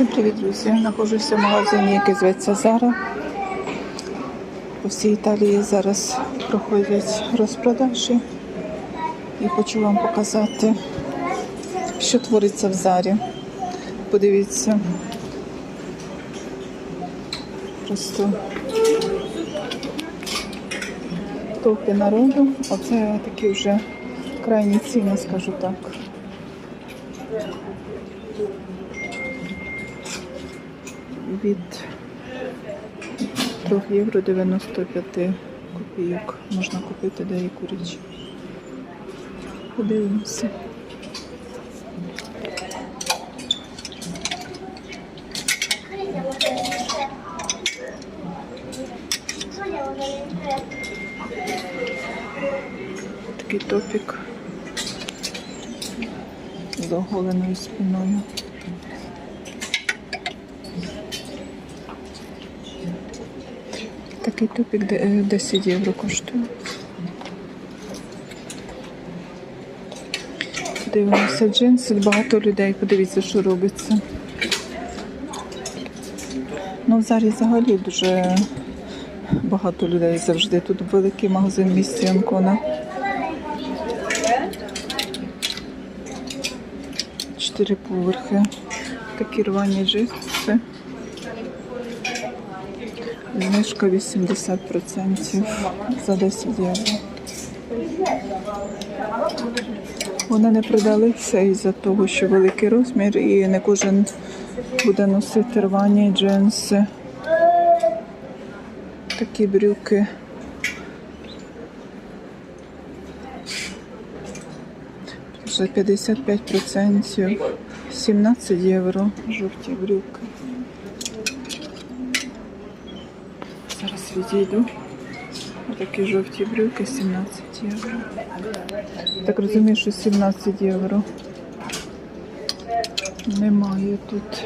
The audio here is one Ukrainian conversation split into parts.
Всім привіт, друзі! Нахожуся в магазині, який зветься Зара. По всій Італії зараз проходять розпродажі. І хочу вам показати, що твориться в Зарі. Подивіться. Просто толпи народу. Оце такі вже крайні ціни, скажу так. Від 3 євро 95 копійок можна купити деяку річ. Подивимося. Такий топік з оголеною спиною. Такий топік де- е, 10 євро коштує. Дивимося джинси, багато людей, подивіться, що робиться. Ну, в залі взагалі дуже багато людей завжди. Тут великий магазин місті Анкона. Чотири поверхи. Такі рвані джинси. Знижка 80% за 10 євро. Вони не продалися із-за того, що великий розмір і не кожен буде носити рвані джинси. Такі брюки. За 55%, 17 євро жовті брюки. Зараз відійду. Такі жовті брюки 17 євро. Так розумію, що 17 євро. Немає тут.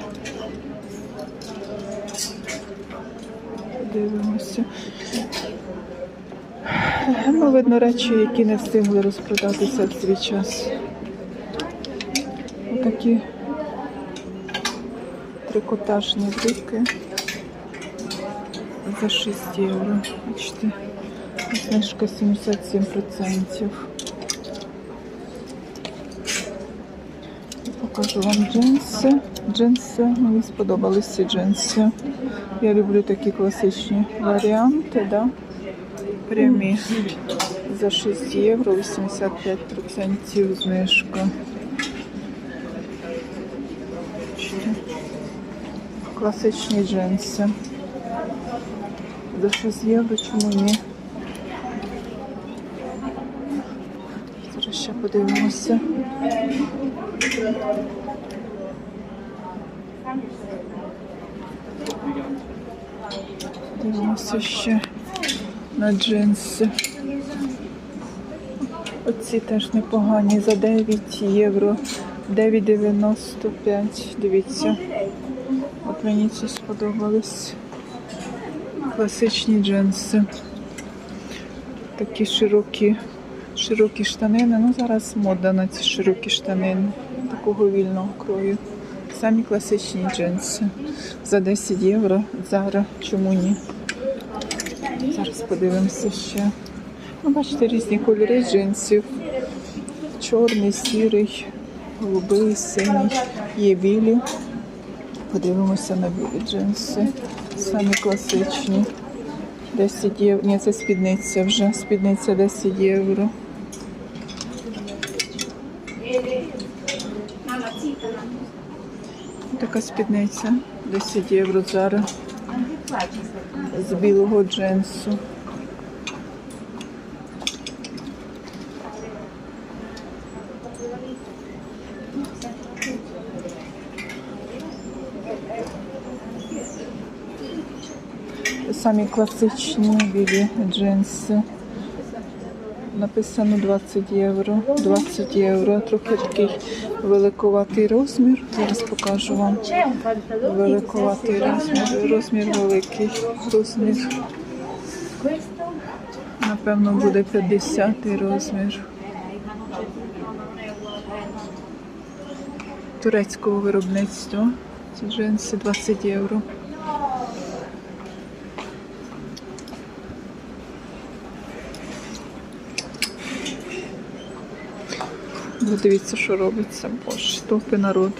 Дивимося. Ну, видно речі, які не встигли розпродатися в свій час. Отакі трикотажні брюки за 6 євро. Бачите, знижка 77%. Покажу вам джинси. Джинси, мені сподобались ці джинси. Я люблю такі класичні варіанти, да? прямі. За 6 євро 85% знижка. Класичні джинси. За 6 євро, чому ні? Зараз ще подивимося. Дивимося ще на джинси. Оці теж непогані за 9 євро. 9,95. Дивіться. От мені ці сподобались. Класичні джинси. Такі широкі, широкі штанини. Ну, зараз мода на ці широкі штанини. Такого вільного крою. Самі класичні джинси. За 10 євро. Зараз чому ні? Зараз подивимося ще. Ну, бачите, різні кольори джинсів. Чорний, сірий, голубий, синій. Є білі. Подивимося на білі джинси. Самі класичні. 10 євро. Ні, це спідниця вже. Спідниця 10 євро. Така спідниця. 10 євро зараз. З білого джинсу. Самі класичні білі джинси. Написано 20 євро. 20 євро. Трохи такий великуватий розмір. Зараз покажу вам. Великуватий розмір. Розмір великий. Розмір. Напевно, буде 50 розмір. Турецького виробництва. Ці джинси 20 євро. Ви дивіться, що робиться. Боже, стовпи народ.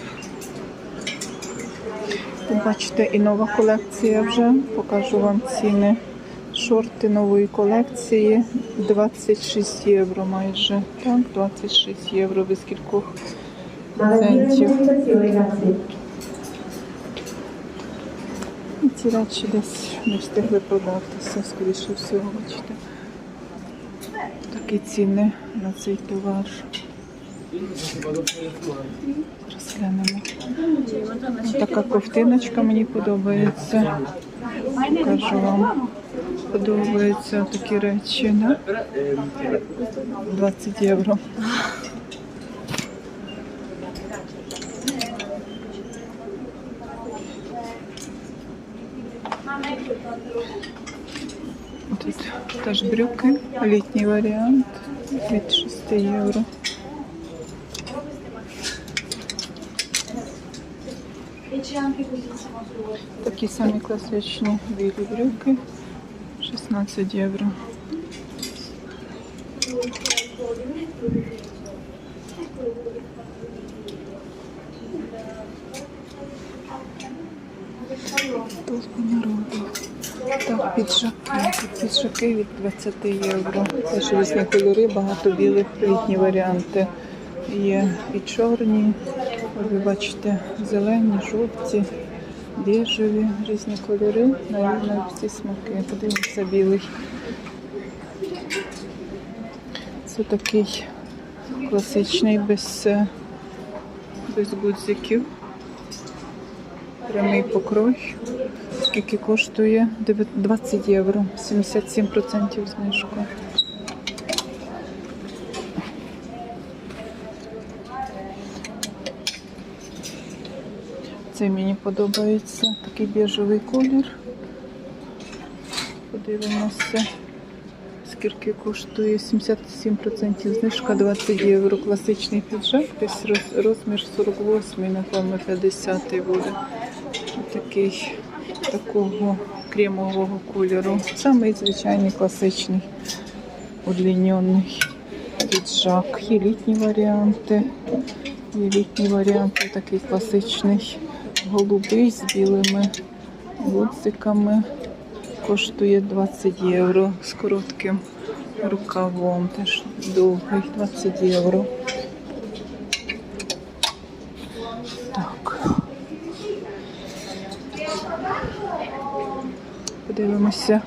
Бачите, і нова колекція вже. Покажу вам ціни. Шорти нової колекції 26 євро майже. Так, 26 євро без кількох процентів. І ці речі десь не встигли продатися, скоріше всього, бачите. Такі ціни на цей товар. Розглянемо. Така ковтиночка мені подобається. Покажу вам. Подобаються такі речі, да? 20 євро. Тут теж брюки, літній варіант від 6 євро. Такі самі класичні білі брюки 16 євро. Толпа народу. Так, піджаки. Піджаки від 20 євро. Теж різні кольори, багато білих літні варіанти. Є і чорні, ви бачите, зелені, жовті, біжеві, різні кольори, навіть всі смаки. Подивимося білий. Це такий класичний без, без гудзиків. Прямий покрой. Скільки коштує? 20 євро, 77% знижка. Цей мені подобається такий біжевий колір. Подивимося, скільки коштує 77% знижка 20 євро. Класичний піджак, десь роз- розмір 48, напевно, 50 буде. Такий такого кремового кольору. Самий звичайний класичний удлінений піджак. Є літні варіанти. Є літні варіанти, такий класичний голубий з білими гудзиками. Коштує 20 євро з коротким рукавом. Теж довгий 20 євро. Так. Подивимося.